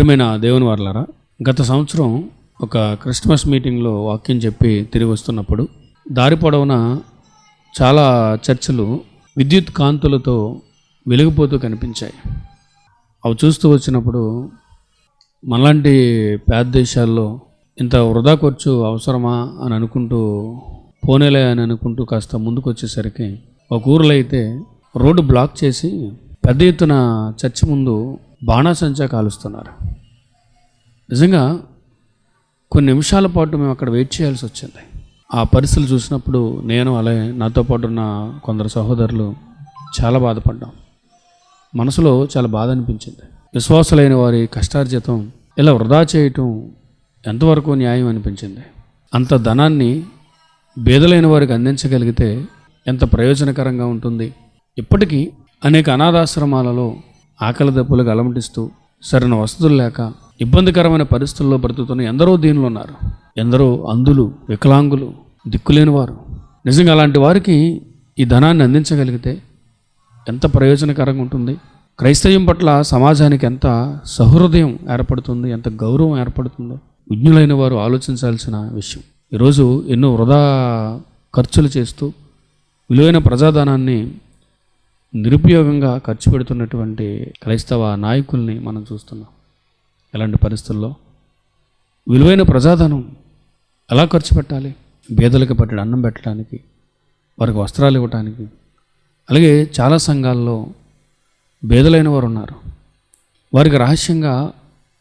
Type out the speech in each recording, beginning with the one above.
ప్రియమైన దేవుని వారలారా గత సంవత్సరం ఒక క్రిస్మస్ మీటింగ్లో వాక్యం చెప్పి తిరిగి వస్తున్నప్పుడు దారి పొడవున చాలా చర్చలు విద్యుత్ కాంతులతో వెలిగిపోతూ కనిపించాయి. అవి చూస్తూ వచ్చినప్పుడు మనలాంటి పేద దేశాల్లో ఇంత వృధా ఖర్చు అవసరమా అని అనుకుంటూ పోనేలే అని అనుకుంటూ కాస్త ముందుకు వచ్చేసరికి ఒక ఊర్లో అయితే రోడ్డు బ్లాక్ చేసి పెద్ద ఎత్తున చర్చి ముందు బాణాసంచా కాలుస్తున్నారు. నిజంగా కొన్ని నిమిషాల పాటు మేము అక్కడ వెయిట్ చేయాల్సి వచ్చింది. ఆ పరిస్థితులు చూసినప్పుడు నేను అలాగే నాతో పాటు ఉన్న కొందరు సహోదరులు చాలా బాధపడ్డాం. మనసులో చాలా బాధ అనిపించింది. విశ్వాసులైన వారి కష్టార్జితం ఇలా వృధా చేయటం ఎంతవరకు న్యాయం అనిపించింది? అంత ధనాన్ని బేదలైన వారికి అందించగలిగితే ఎంత ప్రయోజనకరంగా ఉంటుంది? ఇప్పటికీ అనేక అనాథాశ్రమాలలో ఆకలి దప్పులకు అలమటిస్తూ సరైన వసతులు లేక ఇబ్బందికరమైన పరిస్థితుల్లో బ్రతుకుతున్న ఎందరో దీనిలో ఉన్నారు. ఎందరో అంధులు వికలాంగులు దిక్కులేని వారు నిజంగా అలాంటి వారికి ఈ ధనాన్ని అందించగలిగితే ఎంత ప్రయోజనకరంగా ఉంటుంది? క్రైస్తవ్యం పట్ల సమాజానికి ఎంత సహృదయం ఏర్పడుతుంది ఎంత గౌరవం ఏర్పడుతుందో విజ్ఞులైన వారు ఆలోచించాల్సిన విషయం. ఈరోజు ఎన్నో వృధా ఖర్చులు చేస్తూ విలువైన ప్రజాధనాన్ని నిరుపయోగంగా ఖర్చు పెడుతున్నటువంటి క్రైస్తవ నాయకుల్ని మనం చూస్తున్నాం. ఎలాంటి పరిస్థితుల్లో? విలువైన ప్రజాధనం ఎలా ఖర్చు పెట్టాలి? బేదలకు పట్టడం అన్నం పెట్టడానికి వారికి వస్త్రాలు ఇవ్వటానికి. అలాగే చాలా సంఘాల్లో బేదలైన వారు ఉన్నారు. వారికి రహస్యంగా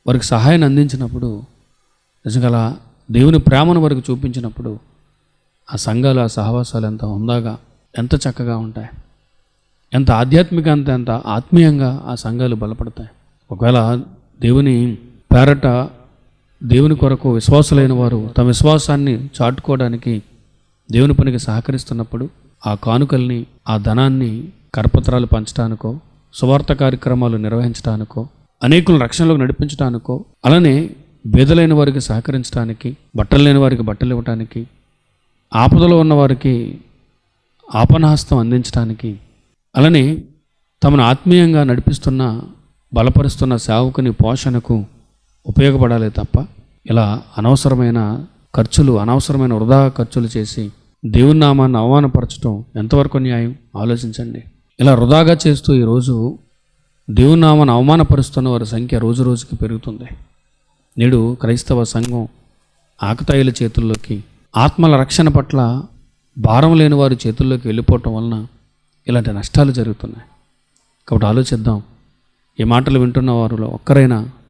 వారికి సహాయాన్ని అందించినప్పుడు నిజంగా దేవుని ప్రేమను వారికి చూపించినప్పుడు ఆ సంఘాలు ఆ సహవాసాలు ఎంత హుందాగా ఎంత చక్కగా ఉంటాయి. ఎంత ఆధ్యాత్మిక అంత ఎంత ఆత్మీయంగా ఆ సంఘాలు బలపడతాయి. ఒకవేళ దేవుని పేరట దేవుని కొరకు విశ్వాసులైన వారు తమ విశ్వాసాన్ని చాటుకోవడానికి దేవుని పనికి సహకరిస్తున్నప్పుడు ఆ కానుకల్ని ఆ ధనాన్ని కరపత్రాలు పంచడానికో సువార్త కార్యక్రమాలు నిర్వహించడానికో అనేకులు రక్షణలోకి నడిపించడానికో అలానే బేదలైన వారికి సహకరించడానికి బట్టలు లేని వారికి బట్టలు ఇవ్వటానికి ఆపదలో ఉన్న వారికి ఆపనహస్తం అందించడానికి అలానే తమను ఆత్మీయంగా నడిపిస్తున్న బలపరుస్తున్న సేవకుని పోషణకు ఉపయోగపడాలి తప్ప ఇలా అనవసరమైన ఖర్చులు అనవసరమైన వృధా ఖర్చులు చేసి దేవుని నామాన్ని అవమానపరచడం ఎంతవరకు న్యాయం? ఆలోచించండి. ఇలా వృధాగా చేస్తూ ఈరోజు దేవుని నామాన్ని అవమానపరుస్తున్న వారి సంఖ్య రోజు రోజుకి పెరుగుతుంది. నేడు క్రైస్తవ సంఘం ఆకతాయిల చేతుల్లోకి ఆత్మల రక్షణ పట్ల భారం లేని వారి చేతుల్లోకి వెళ్ళిపోవటం వలన ఇలాంటి నష్టాలు జరుగుతున్నాయి. కాబట్టి ఆలోచిద్దాం. ఈ మాటలు వింటున్న వారిలో ఒక్కరైనా